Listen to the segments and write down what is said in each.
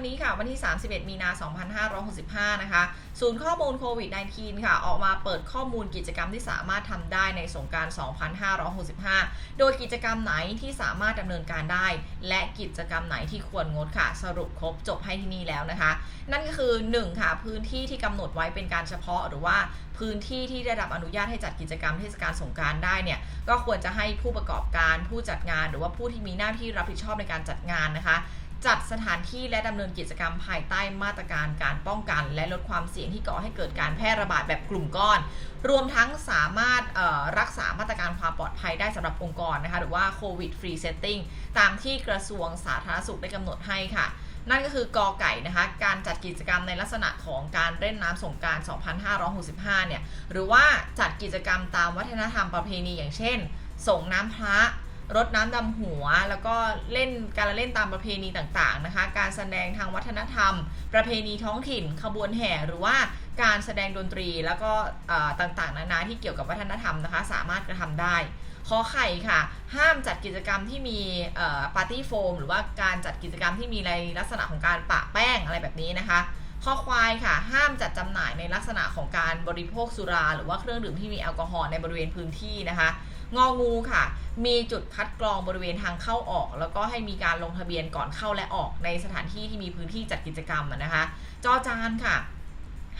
วันนี้ค่ะวันที่ 31 มีนา 2565 นะคะ ศูนย์ข้อมูลโควิด -19 ค่ะ ออกมาเปิดข้อมูลกิจกรรมที่สามารถทำได้ในสงการ 2565 โดยกิจกรรมไหนที่สามารถดำเนินการได้ และกิจกรรมไหนที่ควรงดค่ะ สรุปครบจบให้ที่นี่แล้วนะคะ นั่นก็คือ 1 ค่ะ พื้นที่ที่กำหนดไว้เป็นการเฉพาะหรือว่าพื้นที่ที่ได้รับอนุญาตให้จัดกิจกรรมเทศกาลสงการได้เนี่ยก็ควรจะให้ผู้ประกอบการผู้จัดงาน หรือว่าผู้ที่มีหน้าที่รับผิดชอบในการจัดงานนะคะ จัดสถานที่และดำเนินกิจกรรมภายใต้มาตรการการป้องกัน และลดความเสี่ยงที่ก่อให้เกิดการแพร่ระบาดแบบกลุ่มก้อน รวมทั้งสามารถรักษามาตรการความปลอดภัยได้สำหรับองค์กรนะคะหรือว่าโควิดฟรีเซตติ้งตามที่กระทรวงสาธารณสุขได้กำหนดให้ค่ะนั่นก็คือกอไก่นะคะ การจัดกิจกรรมในลักษณะของการเล่นน้ำสงการ 2565 เนี่ย หรือว่าจัดกิจกรรมตามวัฒนธรรมประเพณีอย่างเช่น ส่งน้ำพระ รดน้ำดำหัว แล้วก็เล่นการละเล่นตามประเพณีต่างๆนะคะ การแสดงทางวัฒนธรรม ประเพณีท้องถิ่น ขบวนแห่หรือว่าการแสดงดนตรีแล้วก็ต่างๆนานาที่เกี่ยวกับวัฒนธรรมนะคะ สามารถกระทำได้ขอไข่ค่ะ ห้ามจัดกิจกรรมที่มีปาร์ตี้โฟม หรือว่าการจัดกิจกรรมที่มีในลักษณะของการปะแป้งอะไรแบบนี้นะคะ ข้อควายค่ะ ห้ามจัดจำหน่ายในลักษณะของการบริโภคสุรา หรือว่าเครื่องดื่มที่มีแอลกอฮอล์ในบริเวณพื้นที่นะคะงองูค่ะ มีจุดคัดกรองบริเวณทางเข้าออก แล้วก็ให้มีการลงทะเบียนก่อนเข้าและออกในสถานที่ที่มีพื้นที่จัดกิจกรรมนะคะ จอจานค่ะ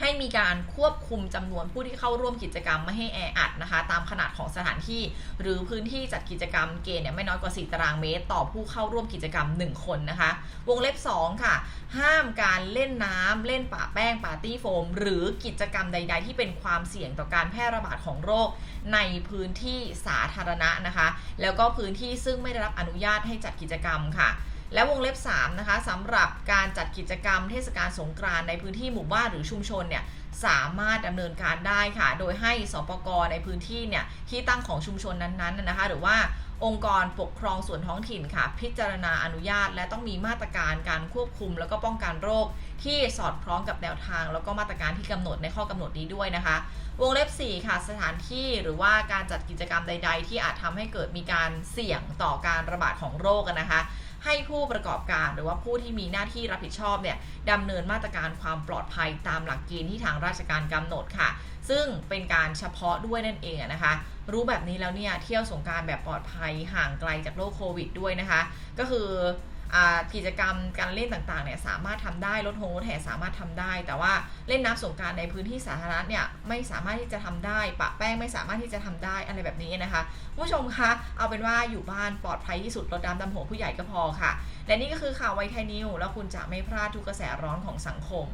ให้มีการควบคุมจำนวนผู้ที่เข้าร่วมกิจกรรมไม่ให้แออัดนะคะ ตามขนาดของสถานที่ หรือพื้นที่จัดกิจกรรมเกณฑ์เนี่ยไม่น้อยกว่า 4 ตารางเมตร ต่อผู้เข้าร่วมกิจกรรม 1 คนนะคะ วงเล็บ 2 ค่ะ ห้ามการเล่นน้ำเล่นปะแป้งปาร์ตี้โฟม หรือกิจกรรมใด ๆ ที่เป็นความเสี่ยงต่อการแพร่ระบาดของโรค ในพื้นที่สาธารณะนะคะ แล้วก็พื้นที่ซึ่งไม่ได้รับอนุญาตให้จัดกิจกรรมค่ะ และวงเล็บ3นะคะสำหรับการจัดกิจกรรมเทศกาลสงกรานต์ในพื้นที่หมู่บ้านหรือชุมชนเนี่ยสามารถดำเนินการได้ค่ะ โดยให้สปกในพื้นที่เนี่ยที่ตั้งของชุมชนนั้นๆนะคะ หรือว่า องค์กรปกครองส่วนท้องถิ่นค่ะ พิจารณาอนุญาต และต้องมีมาตรการการควบคุม แล้วก็ป้องกันโรค ที่สอดคล้องกับแนวทาง แล้วก็มาตรการที่กำหนดในข้อกำหนดนี้ด้วยนะคะ วงเล็บ 4 ค่ะ สถานที่หรือว่าการจัดกิจกรรมใด ๆ ที่อาจทำให้เกิดมีการเสี่ยงต่อการระบาดของโรคนะคะให้ผู้ประกอบการหรือว่าผู้ที่มีหน้าที่รับผิดชอบเนี่ยดำเนินมาตรการความปลอดภัยตามหลักเกณฑ์ที่ทางราชการกำหนดค่ะ ซึ่งเป็นการเฉพาะด้วยนั่นเองนะคะ รู้แบบนี้แล้วเนี่ยเที่ยวสงการแบบปลอดภัยห่างไกลจากโรคโควิดด้วยนะคะ ก็คือกิจกรรมการเล่นต่างๆเนี่ยสามารถทำได้รถโฮงรถแห่สามารถทำได้ แต่ว่าเล่นน้ำสงการในพื้นที่สาธารณะเนี่ยไม่สามารถที่จะทำได้ ปะแป้งไม่สามารถที่จะทำได้อะไรแบบนี้นะคะผู้ชมคะเอาเป็นว่าอยู่บ้านปลอดภัยที่สุดรถน้ำดำหัวผู้ใหญ่ก็พอค่ะ และนี่ก็คือข่าวไวไทยนิวแล้วคุณจะไม่พลาดทุกกระแสร้อนของสังคม